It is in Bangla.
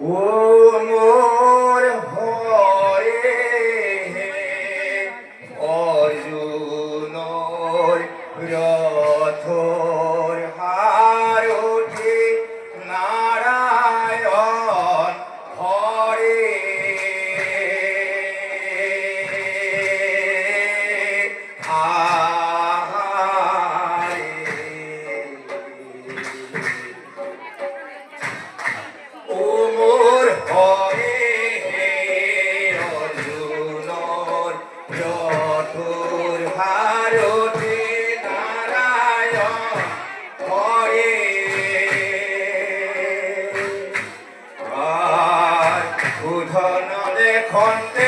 ও মোর হরে অর্জুন রথ আর উধন দেখন্তে